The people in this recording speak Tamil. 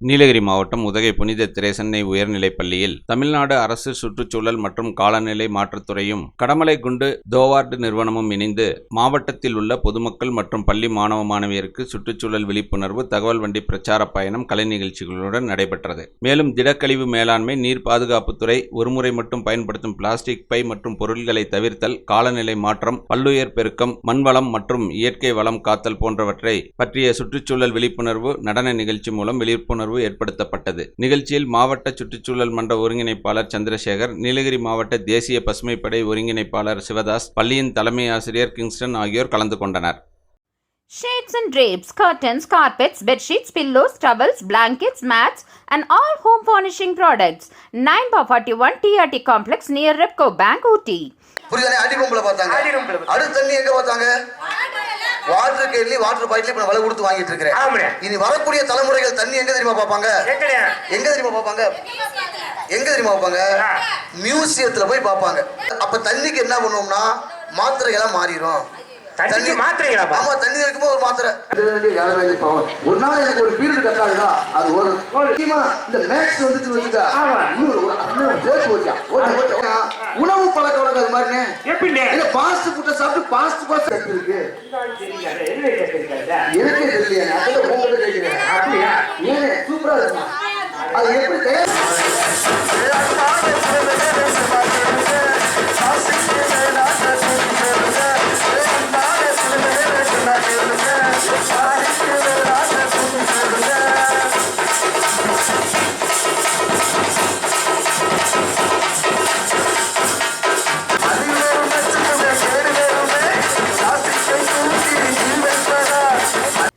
நீலகிரி மாவட்டம் உதகை புனித திரேசன்னை உயர்நிலைப் பள்ளியில் தமிழ்நாடு அரசு சுற்றுச்சூழல் மற்றும் காலநிலை மாற்றத்துறையும் கடமலைக்குண்டு தோவார்டு நிறுவனமும் இணைந்து மாவட்டத்தில் உள்ள பொதுமக்கள் மற்றும் பள்ளி மாணவ மாணவியருக்கு சுற்றுச்சூழல் விழிப்புணர்வு தகவல் வண்டி பிரச்சார பயணம் கலை நிகழ்ச்சிகளுடன் நடைபெற்றது. மேலும் திடக்கழிவு மேலாண்மை நீர் பாதுகாப்புத்துறை ஒருமுறை மட்டும் பயன்படுத்தும் பிளாஸ்டிக் பை மற்றும் பொருட்களை தவிர்த்தல் காலநிலை மாற்றம் பல்லுயர் பெருக்கம் மண்வளம் மற்றும் இயற்கை வளம் காத்தல் போன்றவற்றை பற்றிய சுற்றுச்சூழல் விழிப்புணர்வு நடன நிகழ்ச்சி மூலம் விழிப்புணர்வு ஏற்படுத்தப்பட்டது நிகழ்ச்சியில் மாவட்ட சுற்றுச்சூழல் மன்ற ஒருங்கிணைப்பாளர் சந்திரசேகர் நீலகிரி மாவட்ட தேசிய பசுமைப்படை ஒருங்கிணைப்பாளர் சிவதாஸ் பள்ளியின் தலைமை ஆசிரியர் கிங்ஸ்டன் ஆகியோர் கலந்து கொண்டனர் Shades and drapes, curtains, carpets, bed sheets, pillows, towels, blankets, mats, and all home furnishing products. 9 by 41 TRT complex near Repco Bank, Ooty. புரியுதானே அடி பம்புல பார்த்தாங்க அடி பார்த்தாங்க. அடுத்த தண்ணி எங்க பார்த்தாங்க வாட்டர் கேட்லி வாட்டர் பாட்டில் இப்ப விலை கொடுத்து வாங்கிட்டு இருக்கிறேன். இனி வரக்கூடிய தலைமுறைகள் தண்ணி எங்க தெரியுமா பார்ப்பாங்க? எங்க தெரியுமா பார்ப்பாங்க? எங்க தெரியுமா பார்ப்பாங்க. மியூசியத்துல போய் பார்ப்பாங்க. அப்ப தண்ணிக்கு என்ன பண்ணுவோம்னா மாத்திரைகளா மாறிடும் தண்ணிக்கு மாத்திரைகளாப்பா? ஆமா தண்ணி இருக்கும்போது ஒரு மாத்திரை. ஒரு நாள் எனக்கு ஒரு பீரியட் கட்டாதுடா அது ஒரு முக்கியமா இந்த மேக்ஸ் வந்துட்டு ஓட்ட உணவு பழக்க வழக்கம் அது மாதிரினே எப்படிண்ணே? இல்ல பாஸ்ட் ஃபுட்டை சாப்பிட்டு பாஸ்ட் பாஸ்ட் இருக்கு. என்ன எனக்கே தெரியலையே அதுல உங்ககிட்ட கேட்கிறேன். அப்படியா? ஏன் சூப்பரா இருக்கும் அது எப்படி தயார்